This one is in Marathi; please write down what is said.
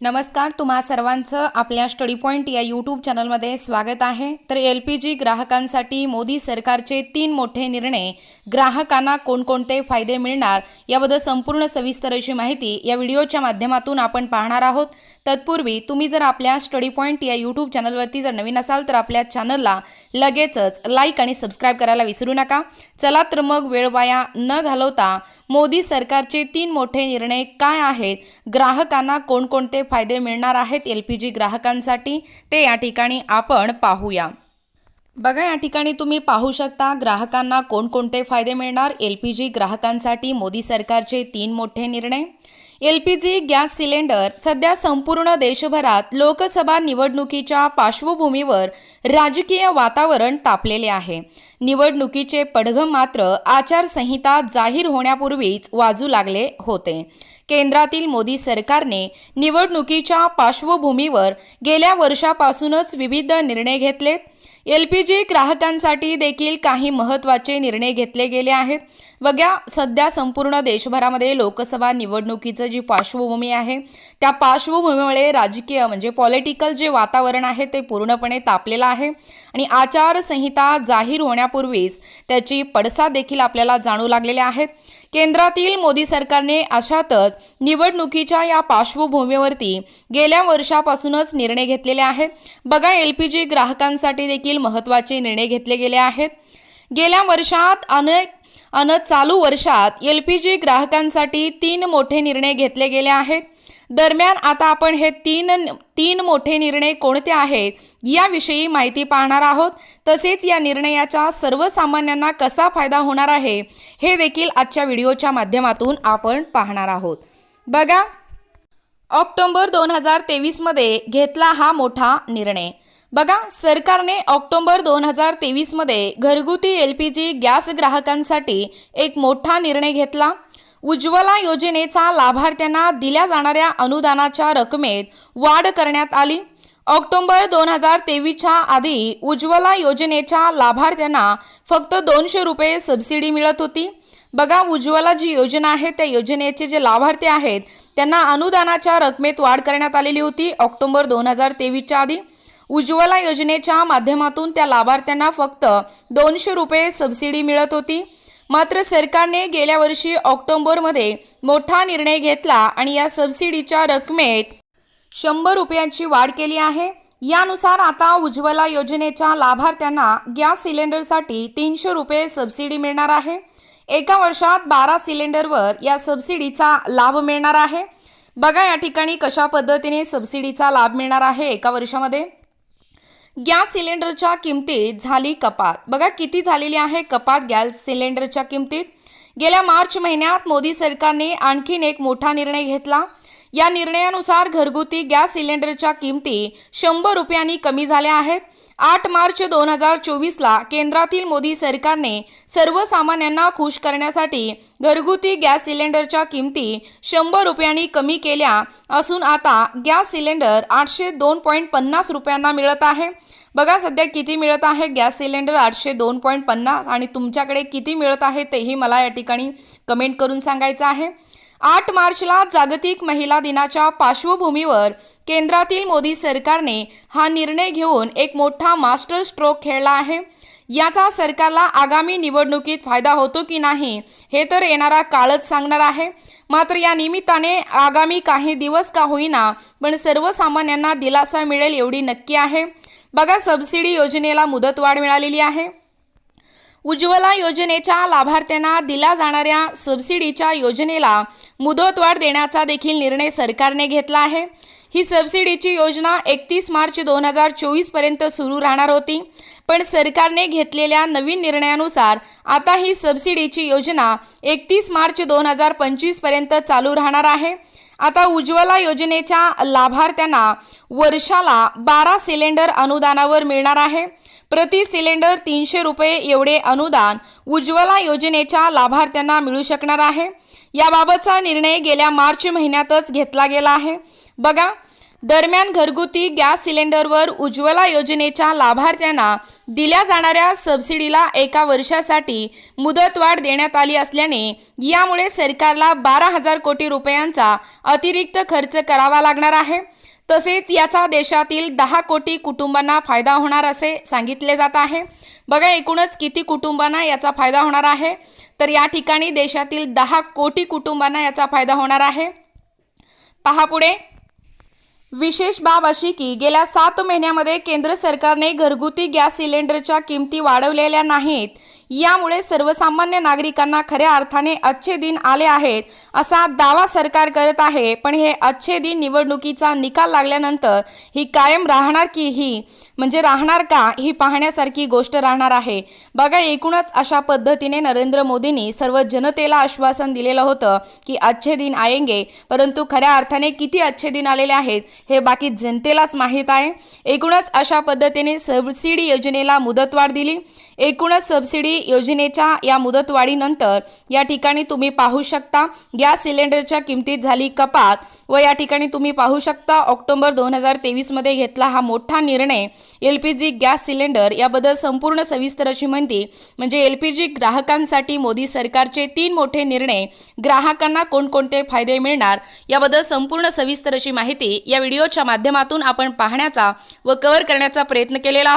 नमस्कार तुम्हा सर्वांचं आपल्या स्टडी पॉईंट या यूट्यूब चॅनलमध्ये स्वागत आहे. तर एल पी जी ग्राहकांसाठी मोदी सरकारचे तीन मोठे निर्णय. ग्राहकांना कोणकोणते फायदे मिळणार याबद्दल संपूर्ण सविस्तर अशी माहिती या व्हिडिओच्या माध्यमातून आपण पाहणार आहोत. तत्पूर्वी तुम्ही जर आपल्या स्टडी पॉईंट या यूट्यूब चॅनलवरती जर नवीन असाल तर आपल्या चॅनलला लगेचच लाईक आणि सबस्क्राईब करायला विसरू नका. चला तर मग वेळ वाया न घालवता मोदी सरकारचे तीन मोठे निर्णय काय आहेत? ग्राहकांना कोणकोणते फायदे मिळणार आहेत एल पी जी ग्राहकांसाठी? ते या ठिकाणी आपण पाहूया. बघा या ठिकाणी तुम्ही पाहू शकता ग्राहकांना कोणकोणते फायदे मिळणार? एल पी जी ग्राहकांसाठी मोदी सरकारचे तीन मोठे निर्णय. L P G gas cylinder सध्या संपूर्ण देशभरात लोकसभा निवडणुकीच्या पार्श्वभूमीवर राजकीय वातावरण तापलेले आहे. निवडणुकीचे पडघम मात्र आचारसंहिता जाहीर होण्यापूर्वीच वाजू लागले होते. केंद्रातील मोदी सरकारने निवडणुकीच्या पार्श्वभूमीवर गेल्या वर्षापासूनच विविध निर्णय घेतलेत. एल पी जी ग्राहकांसाठी देखील काही महत्त्वाचे निर्णय घेतले गेले आहेत. वग्या सध्या संपूर्ण देशभरामध्ये लोकसभा निवडणुकीचं जी पार्श्वभूमी आहे त्या पार्श्वभूमीमुळे राजकीय म्हणजे पॉलिटिकल जे वातावरण आहे ते पूर्णपणे तापलेलं आहे आणि आचारसंहिता जाहीर होण्यापूर्वीच त्याची पडसाद देखील आपल्याला जाणू लागलेल्या आहेत. केंद्रातील मोदी सरकारने अशातच निवडणुकीच्या या पार्श्वभूमीवरती गेल्या वर्षापासूनच निर्णय घेतलेले आहेत. बघा एल पी जी ग्राहकांसाठी देखील महत्त्वाचे निर्णय घेतले गेले आहेत. गेल्या वर्षात अनेक अन चालू वर्षात एल पी जी ग्राहकांसाठी तीन मोठे निर्णय घेतले गेले आहेत. दरम्यान आता आपण हे तीन तीन मोठे निर्णय कोणते आहेत याविषयी माहिती पाहणार आहोत. तसेच या निर्णयाचा सर्वसामान्यांना कसा फायदा होणार आहे हे देखील आजच्या व्हिडिओच्या माध्यमातून आपण पाहणार आहोत. बघा ऑक्टोंबर दोन हजार तेवीसमध्ये घेतला हा मोठा निर्णय. बघा सरकारने ऑक्टोबर दोन हजार तेवीसमध्ये घरगुती एल पी जी गॅस ग्राहकांसाठी एक मोठा निर्णय घेतला. उज्ज्वला योजनेचा लाभार्थ्यांना दिल्या जाणाऱ्या अनुदानाच्या रकमेत वाढ करण्यात आली. ऑक्टोबर दोन हजार तेवीसच्या आधी उज्ज्वला योजनेच्या लाभार्थ्यांना फक्त दोनशे रुपये सबसिडी मिळत होती. बघा उज्ज्वला जी योजना आहे त्या योजनेचे जे लाभार्थी आहेत त्यांना अनुदानाच्या रकमेत वाढ करण्यात आलेली होती ऑक्टोबर दोन हजार तेवीसच्या आधी. उज्ज्वला योजनेच्या माध्यमातून त्या लाभार्थ्यांना फक्त दोनशे रुपये सबसिडी मिळत होती. मात्र सरकारने गेल्या वर्षी ऑक्टोबरमध्ये मोठा निर्णय घेतला आणि या सबसिडीच्या रकमेत शंभर रुपयांची वाढ केली आहे. यानुसार आता उज्ज्वला योजनेच्या लाभार्थ्यांना गॅस सिलेंडरसाठी तीनशे रुपये सबसिडी मिळणार आहे. एका वर्षात बारा सिलेंडरवर या सबसिडीचा लाभ मिळणार आहे. बघा या ठिकाणी कशा पद्धतीने सबसिडीचा लाभ मिळणार आहे एका वर्षामध्ये. गॅस सिलेंडरच्या किमतीत झाली कपात. बघा किती झालेली आहे कपात गॅस सिलेंडरच्या किमतीत? गेल्या मार्च महिन्यात मोदी सरकारने आणखीन एक मोठा निर्णय घेतला. या निर्णयानुसार घरगुती गॅस सिलेंडरच्या किमती शंभर रुपयांनी कमी झाल्या आहेत. आठ मार्च दोन हजार चोवीसला केंद्रातील मोदी सरकारने सर्वसामान्यांना खुश करण्यासाठी घरगुती गॅस सिलेंडरच्या किमती शंभर रुपयांनी कमी केल्या असून आता गॅस सिलेंडर आठशे दोन पॉईंट पन्नास रुपयांना मिळत आहे. बघा सध्या किती मिळत आहे गॅस सिलेंडर आठशे दोन पॉईंट पन्नास आणि तुमच्याकडे किती मिळत आहे तेही मला या ठिकाणी कमेंट करून सांगायचं आहे. आठ मार्चला जागतिक महिला दिनाच्या पार्श्वभूमीवर केंद्रातील मोदी सरकारने हा निर्णय घेऊन एक मोठा मास्टर स्ट्रोक खेळला आहे. याचा सरकारला आगामी निवडणुकीत फायदा होतो की नाही हे तर येणारा काळच सांगणार आहे. मात्र या निमित्ताने आगामी काही दिवस का होईना पण सर्वसामान्यांना दिलासा मिळेल एवढी नक्की आहे. बघा सबसिडी योजनेला मुदतवाढ मिळालेली आहे. उज्ज्वला योजनेच्या लाभार्थ्यांना दिल्या जाणाऱ्या सबसिडीच्या योजनेला मुदतवाढ देण्याचा देखील निर्णय सरकारने घेतला आहे. ही सबसिडीची योजना एकतीस मार्च दोन हजार चोवीसपर्यंत सुरू राहणार होती. पण सरकारने घेतलेल्या नवीन निर्णयानुसार आता ही सबसिडीची योजना एकतीस मार्च दोन हजार पंचवीसपर्यंत चालू राहणार आहे. आता उज्ज्वला योजनेच्या लाभार्थ्यांना वर्षाला बारा सिलेंडर अनुदानावर मिळणार आहे. प्रति सिलेंडर तीनशे रुपये एवढे अनुदान उज्ज्वला योजनेच्या लाभार्थ्यांना मिळू शकणार आहे. याबाबतचा निर्णय गेल्या मार्च महिन्यातच घेतला गेला आहे. बघा दरम्यान घरगुती गॅस सिलेंडरवर उज्ज्वला योजनेच्या लाभार्थ्यांना दिल्या जाणाऱ्या सबसिडीला एका वर्षासाठी मुदतवाढ देण्यात आली असल्याने यामुळे सरकारला बारा हजार कोटी रुपयांचा अतिरिक्त खर्च करावा लागणार आहे. तसेच याचा देशातील दहा कोटी कुटुंबांना फायदा होणार असे सांगितले जात आहे. बघा एकूणच किती कुटुंबांना याचा फायदा होणार आहे? तर या ठिकाणी देशातील दहा कोटी कुटुंबांना याचा फायदा होणार आहे. पहा पुढे. विशेष बाब अशी की गेल्या सात महिन्यामध्ये केंद्र सरकारने घरगुती गॅस सिलेंडरच्या किमती वाढवलेल्या नाहीत. यामुळे सर्वसामान्य नागरिकांना खऱ्या अर्थाने अच्छे दिन आले आहेत असा दावा सरकार करत आहे. पण हे अच्छे दिन निवडणुकीचा निकाल लागल्यानंतर ही कायम राहणार की ही म्हणजे राहणार का ही पाहण्यासारखी गोष्ट राहणार आहे. बघा एकूणच अशा पद्धतीने नरेंद्र मोदींनी सर्व जनतेला आश्वासन दिलेलं होतं की अच्छे दिन आएंगे परंतु खऱ्या अर्थाने किती अच्छे दिन आलेले आहेत हे बाकी जनतेलाच माहीत आहे. एकूणच अशा पद्धतीने सबसिडी योजनेला मुदतवाढ दिली. एकूणच सबसिडी योजनेच्या या मुदतवाढीनंतर या ठिकाणी तुम्ही पाहू शकता गॅस सिलेंडरच्या किमतीत झाली कपात व या ठिकाणी तुम्ही पाहू शकता ऑक्टोबर दोन हजार तेवीसमध्ये घेतला हा मोठा निर्णय. L P G gas cylinder याबद्दल संपूर्ण सविस्तर अशी माहिती म्हणजे एल पी जी ग्राहकांसाठी मोदी सरकारचे तीन मोठे निर्णय ग्राहकांना कोणकोणते फायदे मिळणार याबद्दल संपूर्ण सविस्तर अशी माहिती या व्हिडिओच्या माध्यमातून आपण पाहण्याचा व कव्हर करण्याचा प्रयत्न केलेला